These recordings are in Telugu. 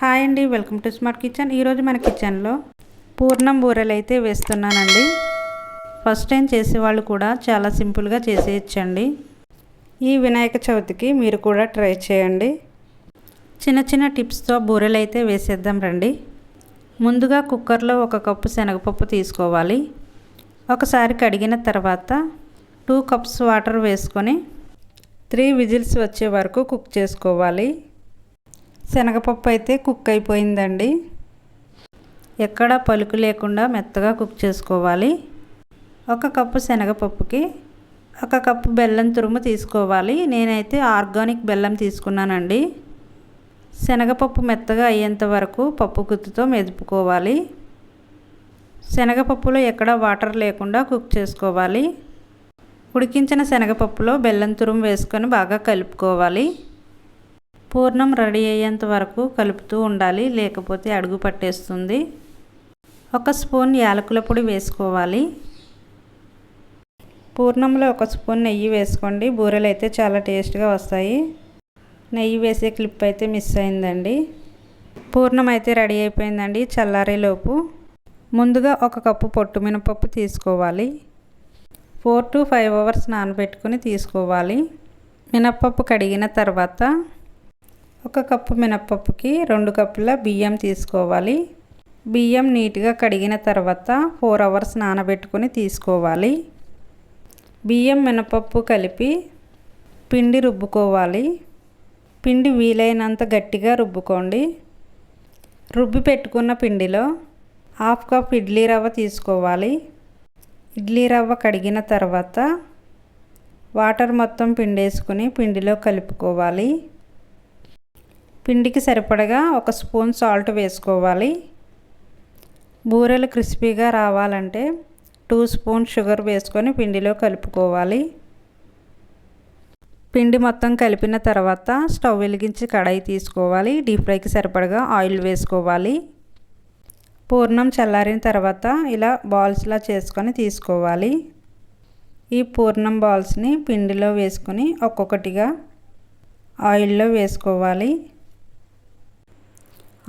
హాయ్ అండి వెల్కమ్ టు స్మార్ట్ కిచెన్. ఈరోజు మన కిచెన్లో పూర్ణం బూరెలు అయితే వేస్తున్నానండి. ఫస్ట్ టైం చేసేవాళ్ళు కూడా చాలా సింపుల్గా చేసేయచ్చండి. ఈ వినాయక చవితికి మీరు కూడా ట్రై చేయండి. చిన్న చిన్న టిప్స్తో బూరెలు అయితే వేసేద్దాం రండి. ముందుగా కుక్కర్లో ఒక కప్పు శనగపప్పు తీసుకోవాలి. ఒకసారి కడిగిన తర్వాత టూ కప్స్ వాటర్ వేసుకొని త్రీ విజిల్స్ వచ్చే వరకు కుక్ చేసుకోవాలి. శనగపప్పు అయితే కుక్ అయిపోయిందండి. ఎక్కడ పలుకు లేకుండా మెత్తగా కుక్ చేసుకోవాలి. ఒక కప్పు శనగపప్పుకి ఒక కప్పు బెల్లం తురుము తీసుకోవాలి. నేనైతే ఆర్గానిక్ బెల్లం తీసుకున్నానండి. శనగపప్పు మెత్తగా అయ్యేంత వరకు పప్పు గుత్తుతో మెదుపుకోవాలి. శనగపప్పులో ఎక్కడ వాటర్ లేకుండా కుక్ చేసుకోవాలి. ఉడికించిన శనగపప్పులో బెల్లం తురుము వేసుకొని బాగా కలుపుకోవాలి. పూర్ణం రెడీ అయ్యేంత వరకు కలుపుతూ ఉండాలి లేకపోతే అడుగు పట్టేస్తుంది. ఒక స్పూన్ యాలకుల పొడి వేసుకోవాలి. పూర్ణంలో ఒక స్పూన్ నెయ్యి వేసుకోండి. బూరెలు అయితే చాలా టేస్ట్గా వస్తాయి. నెయ్యి వేసే క్లిప్ అయితే మిస్ అయిందండి. పూర్ణం అయితే రెడీ అయిపోయిందండి చల్లారేలోపు. ముందుగా ఒక కప్పు పొట్టు మినపప్పు తీసుకోవాలి. ఫోర్ టు ఫైవ్ అవర్స్ నానబెట్టుకుని తీసుకోవాలి. మినప్పప్పు కడిగిన తర్వాత ఒక కప్పు మినప్పప్పుకి రెండు కప్పుల బియ్యం తీసుకోవాలి. బియ్యం నీట్గా కడిగిన తర్వాత ఫోర్ అవర్స్ నానబెట్టుకొని తీసుకోవాలి. బియ్యం మినపప్పు కలిపి పిండి రుబ్బుకోవాలి. పిండి వీలైనంత గట్టిగా రుబ్బుకోండి. రుబ్బి పెట్టుకున్న పిండిలో హాఫ్ కప్ ఇడ్లీ రవ్వ తీసుకోవాలి. ఇడ్లీ రవ్వ కడిగిన తర్వాత వాటర్ మొత్తం పిండేసుకుని పిండిలో కలుపుకోవాలి. పిండికి సరిపడగా ఒక స్పూన్ సాల్ట్ వేసుకోవాలి. బూరెలు క్రిస్పీగా రావాలంటే టూ స్పూన్ షుగర్ వేసుకొని పిండిలో కలుపుకోవాలి. పిండి మొత్తం కలిపిన తర్వాత స్టవ్ వెలిగించి కడాయి తీసుకోవాలి. డీప్ ఫ్రైకి సరిపడగా ఆయిల్ వేసుకోవాలి. పూర్ణం చల్లారిన తర్వాత ఇలా బాల్స్లా చేసుకొని తీసుకోవాలి. ఈ పూర్ణం బాల్స్ని పిండిలో వేసుకొని ఒక్కొక్కటిగా ఆయిల్లో వేసుకోవాలి.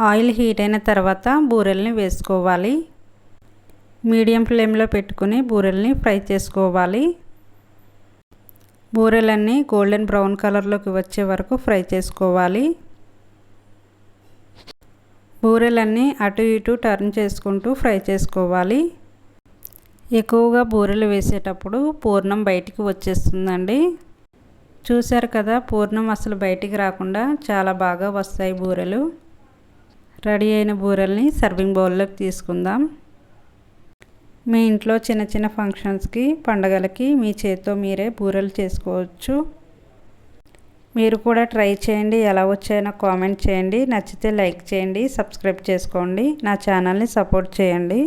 ఆయిల్ హీట్ అయిన తర్వాత బూరెల్ని వేసుకోవాలి. మీడియం ఫ్లేమ్లో పెట్టుకుని బూరెల్ని ఫ్రై చేసుకోవాలి. బూరెలన్నీ గోల్డెన్ బ్రౌన్ కలర్లోకి వచ్చే వరకు ఫ్రై చేసుకోవాలి. బూరెలన్నీ అటు ఇటు టర్న్ చేసుకుంటూ ఫ్రై చేసుకోవాలి. ఎక్కువగా బూరెలు వేసేటప్పుడు పూర్ణం బయటికి వచ్చేస్తుందండి. చూశారు కదా పూర్ణం అసలు బయటికి రాకుండా చాలా బాగా వస్తాయి బూరెలు. రెడీ అయిన బూరెల్ని సర్వింగ్ బౌల్లోకి తీసుకుందాం. మీ ఇంట్లో చిన్న చిన్న ఫంక్షన్స్కి పండగలకి మీ చేతితో మీరే బూరెలు చేసుకోవచ్చు. మీరు కూడా ట్రై చేయండి ఎలా వచ్చాయో కామెంట్ చేయండి. నచ్చితే లైక్ చేయండి సబ్స్క్రైబ్ చేసుకోండి. నా ఛానల్ని సపోర్ట్ చేయండి.